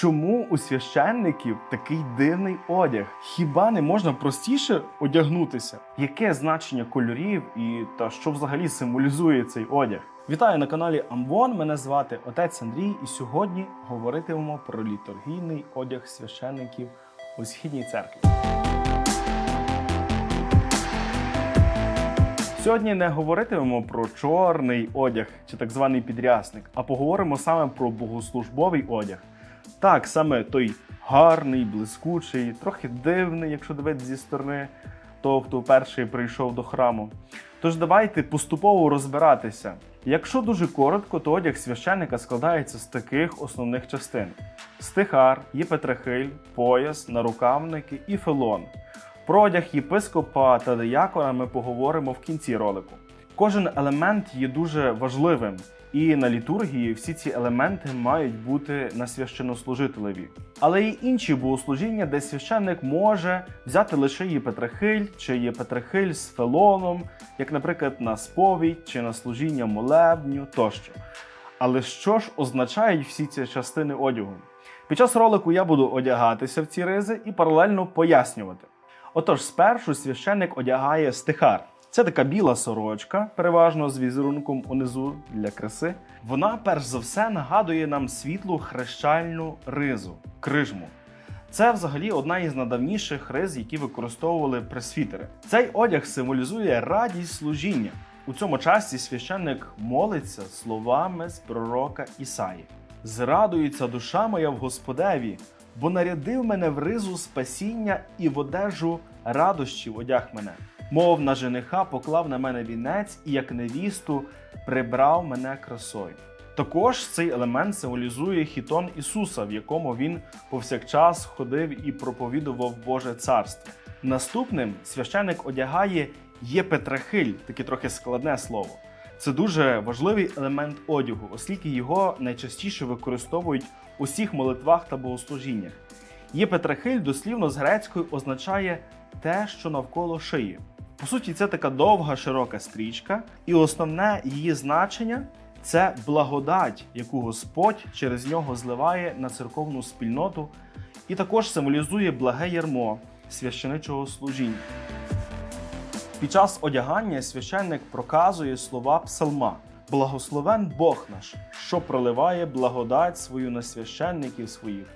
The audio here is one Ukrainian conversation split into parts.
Чому у священників такий дивний одяг? Хіба не можна простіше одягнутися? Яке значення кольорів і та що взагалі символізує цей одяг? Вітаю на каналі Амвон. Мене звати отець Андрій, і сьогодні говоритимемо про літургійний одяг священників у східній церкві. Сьогодні не говоритимемо про чорний одяг чи так званий підрясник, а поговоримо саме про богослужбовий одяг. Так, саме той гарний, блискучий, трохи дивний, якщо дивитися зі сторони того, хто вперше прийшов до храму. Тож давайте поступово розбиратися. Якщо дуже коротко, то одяг священника складається з таких основних частин: стихар, єпетрахиль, пояс, нарукавники і фелон. Про одяг єпископа та диякона ми поговоримо в кінці ролику. Кожен елемент є дуже важливим, і на літургії всі ці елементи мають бути на священнослужителеві. Але є інші богослужіння, де священник може взяти лише єпетрахиль чи єпетрахиль з фелоном, як, наприклад, на сповідь чи на служіння молебню тощо. Але що ж означають всі ці частини одягу? Під час ролику я буду одягатися в ці ризи і паралельно пояснювати. Отож, спершу священник одягає стихар. Це така біла сорочка, переважно з візерунком унизу для краси. Вона, перш за все, нагадує нам світлу хрещальну ризу крижму. Це взагалі одна із надавніших риз, які використовували пресвітери. Цей одяг символізує радість служіння. У цьому часі священник молиться словами з пророка Ісаї. Зрадується душа моя в Господеві, бо нарядив мене в ризу спасіння і в одежу радощів одяг мене. Мов на жениха поклав на мене вінець і як невісту прибрав мене красою. Також цей елемент символізує хітон Ісуса, в якому він повсякчас ходив і проповідував Боже царство. Наступним священик одягає єпетрахиль, таке трохи складне слово. Це дуже важливий елемент одягу, оскільки його найчастіше використовують у всіх молитвах та богослужіннях. Єпетрахиль дослівно з грецької означає те, що навколо шиї. По суті, це така довга широка стрічка, і основне її значення це благодать, яку Господь через нього зливає на церковну спільноту, і також символізує благе ярмо священичого служіння. Під час одягання священник проказує слова псалма: Благословен Бог наш, що проливає благодать свою на священників своїх,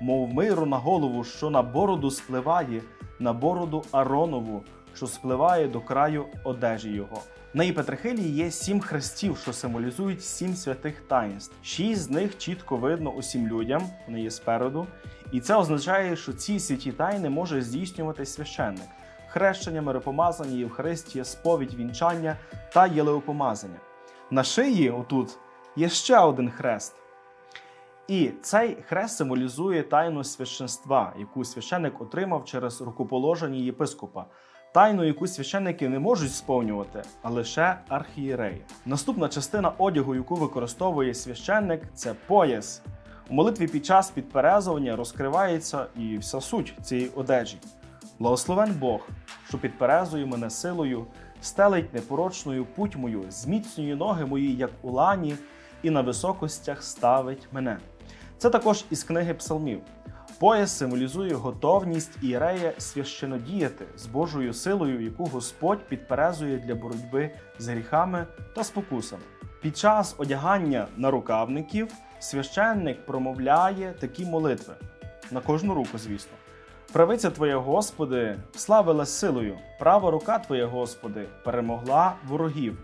мов миру на голову, що на бороду спливає, на бороду Аронову, що спливає до краю одежі його. На Єпетрахилі є сім хрестів, що символізують сім святих таїнств. Шість з них чітко видно усім людям, вони є спереду. І це означає, що ці святі тайни може здійснювати священник хрещення, миропомазання, Євхаристія, сповідь, вінчання та єлеопомазання. На шиї, отут, є ще один хрест. І цей хрест символізує тайну священства, яку священник отримав через рукоположення єпископа. Тайну, яку священники не можуть сповнювати, а лише архієреї. Наступна частина одягу, яку використовує священник, це пояс. У молитві під час підперезування розкривається і вся суть цієї одежі. Благословен Бог, що підперезує мене силою, стелить непорочною путь мою, зміцнює ноги мої, як у лані, і на високостях ставить мене. Це також із книги Псалмів. Пояс символізує готовність ієрея священодіяти з Божою силою, яку Господь підперезує для боротьби з гріхами та спокусами. Під час одягання нарукавників священник промовляє такі молитви на кожну руку, звісно. Правиця Твоя, Господи, славила силою, права рука Твоя, Господи, перемогла ворогів,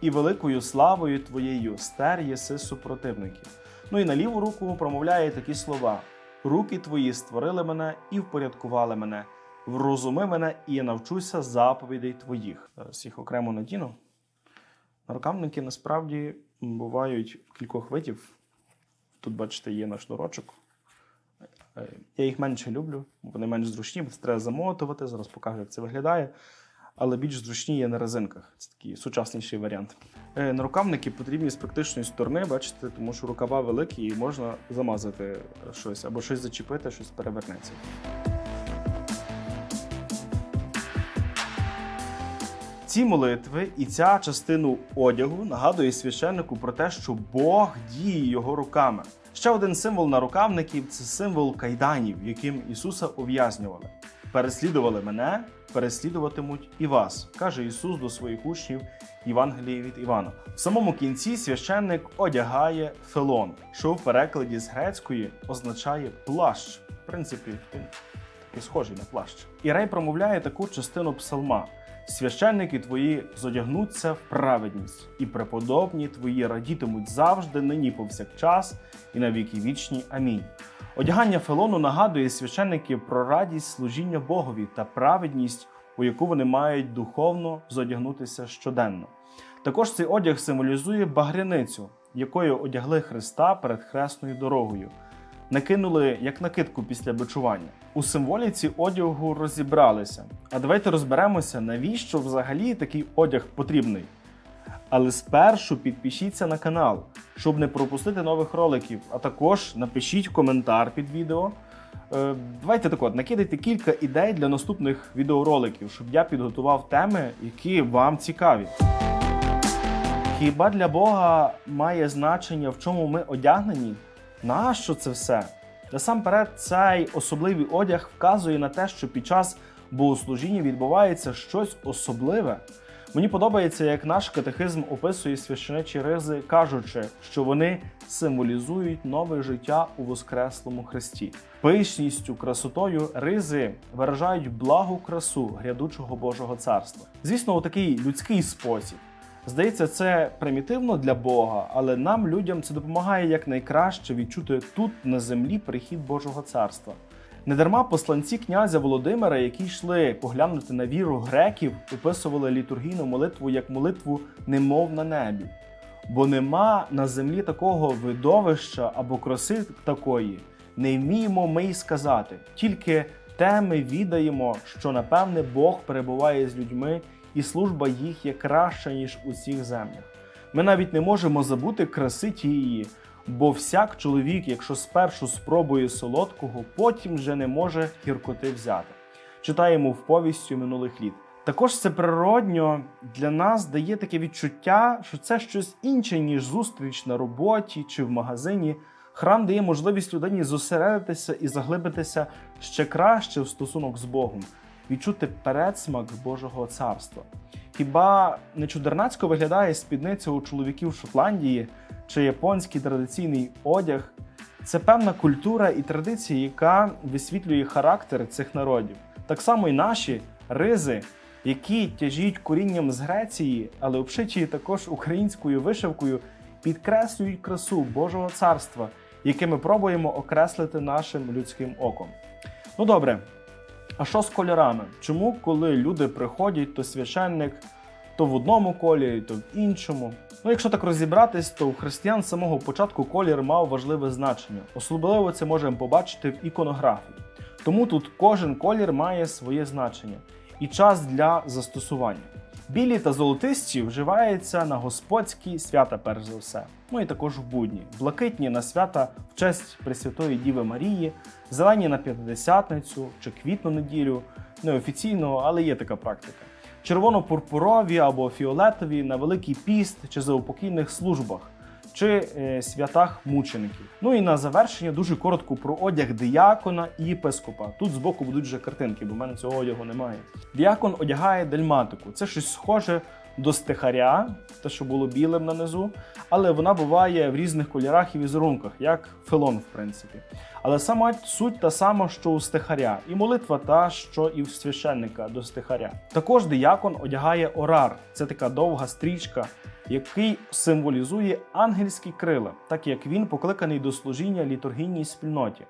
і великою славою Твоєю стер єси супротивників. Ну і на ліву руку промовляє такі слова: Руки Твої створили мене і впорядкували мене, врозуми мене, і я навчуся заповідей Твоїх. Зараз їх окремо надіну. Нарукавники насправді бувають кількох видів. Тут, бачите, є на шнурочок. Е, Я їх менше люблю, вони менш зручні, треба замотувати. Зараз покажу, як це виглядає. Але більш зручні є на резинках. Це такий сучасніший варіант. Е, Нарукавники потрібні з практичної сторони, бачите, тому що рукава великі і можна замазати щось або щось зачепити, щось перевернеться. Ці молитви і ця частину одягу нагадує священнику про те, що Бог діє його руками. Ще один символ нарукавників це символ кайданів, яким Ісуса ув'язнювали. Переслідували мене, переслідуватимуть і вас, каже Ісус до своїх учнів Євангелії від Івана. В самому кінці священник одягає фелон, що в перекладі з грецької означає плащ. В принципі, він такий схожий на плащ. Ірей промовляє таку частину псалма. Священники твої зодягнуться в праведність, і преподобні твої радітимуть завжди, нині повсякчас, і на віки вічні. Амінь. Одягання фелону нагадує священників про радість служіння Богові та праведність, у яку вони мають духовно зодягнутися щоденно. Також цей одяг символізує багряницю, якою одягли Христа перед хресною дорогою. Накинули як накидку після бичування. У символіці одягу розібралися. А давайте розберемося, навіщо взагалі такий одяг потрібний. Але спершу підпишіться на канал, щоб не пропустити нових роликів. А також напишіть коментар під відео. Е, Давайте так от, накидайте кілька ідей для наступних відеороликів, щоб я підготував теми, які вам цікаві. Хіба для Бога має значення, в чому ми одягнені? Нащо це все? Насамперед, цей особливий одяг вказує на те, що під час богослужіння відбувається щось особливе. Мені подобається, як наш катехизм описує священичі ризи, кажучи, що вони символізують нове життя у Воскреслому Христі. Пишністю, красотою ризи виражають благу красу грядучого Божого царства. Звісно, у такий людський спосіб. Здається, це примітивно для Бога, але нам, людям, це допомагає якнайкраще відчути тут на землі прихід Божого царства. Недарма посланці князя Володимира, які йшли поглянути на віру греків, описували літургійну молитву як молитву немов на небі. Бо нема на землі такого видовища або краси такої, не вміємо ми й сказати. Тільки те ми відаємо, що напевне Бог перебуває з людьми, і служба їх є краща, ніж у всіх землях. Ми навіть не можемо забути краси тієї, бо всяк чоловік, якщо спершу спробує солодкого, потім вже не може гіркоти взяти. Читаємо в повістю минулих літ. Також це природньо для нас дає таке відчуття, що це щось інше, ніж зустріч на роботі чи в магазині. Храм дає можливість людині зосередитися і заглибитися ще краще в стосунок з Богом, відчути передсмак Божого царства. Хіба не чудернацько виглядає спідниця у чоловіків Шотландії чи японський традиційний одяг? Це певна культура і традиція, яка висвітлює характер цих народів. Так само і наші ризи, які тяжіють корінням з Греції, але обшиті також українською вишивкою, підкреслюють красу Божого царства, яке ми пробуємо окреслити нашим людським оком. Ну добре, а що з кольорами? Чому, коли люди приходять, то священник то в одному кольорі, то в іншому? Ну, якщо так розібратись, то у християн з самого початку колір мав важливе значення. Особливо це можемо побачити в іконографії. Тому тут кожен колір має своє значення і час для застосування. Білі та золотисті вживаються на господські свята, перш за все. Ну і також в будні. Блакитні на свята в честь Пресвятої Діви Марії, зелені на п'ятидесятницю чи квітну неділю, неофіційно, але є така практика. Червоно-пурпурові або фіолетові на Великий піст чи заупокійних службах, чи е, святах мучеників. Ну і на завершення дуже коротко про одяг діякона і єпископа. Тут збоку будуть вже картинки, бо в мене цього одягу немає. Діякон одягає дельматику. Це щось схоже до стихаря, те, що було білим на низу, але вона буває в різних кольорах і візерунках, як фелон, в принципі. Але сама суть та сама, що у стихаря, і молитва та, що і в священника до стихаря. Також диякон одягає орар. Це така довга стрічка, який символізує ангельські крила, так як він покликаний до служіння літургійній спільноті.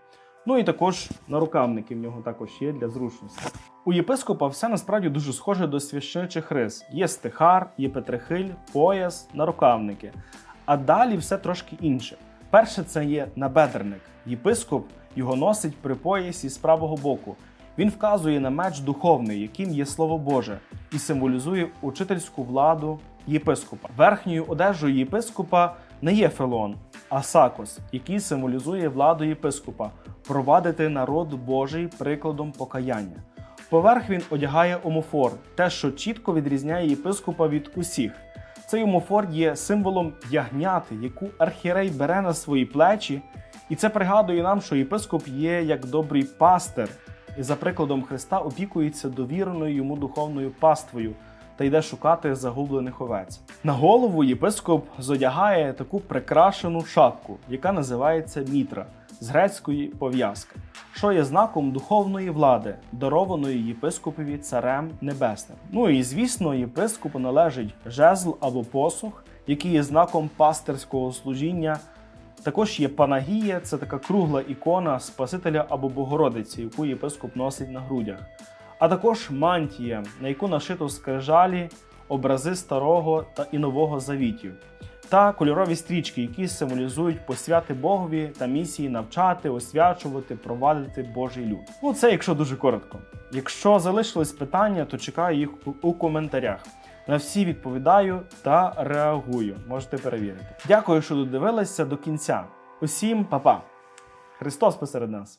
Ну і також нарукавники в нього також є для зручності. У єпископа все насправді дуже схоже до священичих рис. Є стихар, є петрихиль, пояс, нарукавники. А далі все трошки інше. Перше це є набедерник. Єпископ його носить при поясі з правого боку. Він вказує на меч духовний, яким є Слово Боже, і символізує учительську владу єпископа. Верхньою одежею єпископа не є фелон, а сакос, який символізує владу єпископа провадити народ Божий прикладом покаяння. Поверх він одягає омофор, те, що чітко відрізняє єпископа від усіх. Цей омофор є символом ягняти, яку архірей бере на свої плечі І це пригадує нам, що єпископ є як добрий пастир, і за прикладом Христа опікується довіреною йому духовною паствою та йде шукати загублених овець. На голову єпископ зодягає таку прикрашену шапку, яка називається мітра з грецької пов'язка, що є знаком духовної влади, дарованої єпископові царем небесним. Ну і звісно, єпископу належить жезл або посух, який є знаком пастирського служіння. Також є панагія, це така кругла ікона Спасителя або Богородиці, яку єпископ носить на грудях. А також мантія, на яку нашито скрижалі, образи старого та і нового завітів, та кольорові стрічки, які символізують посвяти Богові та місії навчати, освячувати, провадити Божий люд. Ну це якщо дуже коротко. Якщо залишились питання, то чекаю їх у- коментарях. На всі відповідаю та реагую. Можете перевірити. Дякую, що додивилися до кінця. Усім па-па! Христос посеред нас!